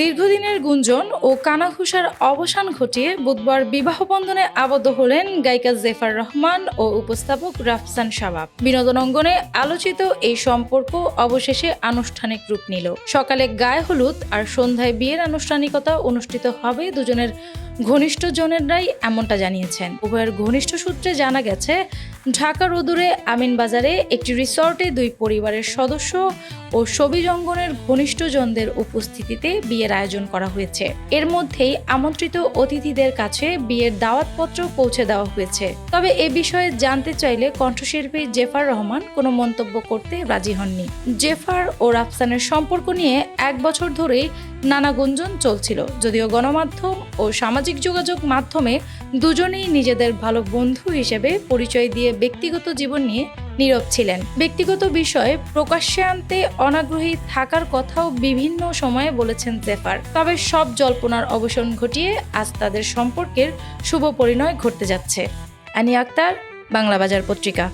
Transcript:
দীর্ঘদিনের গুঞ্জন ও কানাঘুষার অবসান ঘটিয়ে বুধবার বিবাহ বন্ধনে আবদ্ধ হলেন গায়িকা জেফার রহমান ও উপস্থাপক রাফসান শাবাব। বিনোদন অঙ্গনে আলোচিত এই সম্পর্ক অবশেষে আনুষ্ঠানিক রূপ নিল। সকালে গায়ে হলুদ আর সন্ধ্যায় বিয়ের আনুষ্ঠানিকতা অনুষ্ঠিত হবে দুজনের ঘনিষ্ঠ জনেরাই এমনটা জানিয়েছেন। উভয়ের ঘনিষ্ঠ সূত্রে জানা গেছে ঢাকার অদূরে আমিনবাজারে একটি রিসর্টে দুই পরিবারের সদস্য ও সবি জঙ্গনের ঘনিষ্ঠজনদের উপস্থিতিতে বিয়ের আয়োজন করা হয়েছে। এর মধ্যেই আমন্ত্রিত অতিথিদের কাছে বিয়ের দাওয়াতপত্র পৌঁছে দেওয়া হয়েছে। তবে এ বিষয়ে জানতে চাইলে কণ্ঠশিল্পী জেফার রহমান কোনো মন্তব্য করতে রাজি হননি। জেফার ও রাফসানের সম্পর্ক নিয়ে এক বছর ধরেই নানা গুঞ্জন চলছিল, যদিও গণমাধ্যম ও সামাজিক যোগাযোগ মাধ্যমে দুজনেই নিজেদের ভালো বন্ধু হিসেবে পরিচয় দিয়ে ব্যক্তিগত জীবন নিয়ে নীরব ছিলেন। ব্যক্তিগত বিষয়ে প্রকাশ্যে আনতে অনাগ্রহী থাকার কথাও বিভিন্ন সময়ে বলেছেন জেফার তবে সব জল্পনার অবসান ঘটিয়ে আজ তাদের সম্পর্কের শুভ পরিণয় ঘটতে যাচ্ছে। অ্যানি আক্তার বাংলা বাজার পত্রিকা।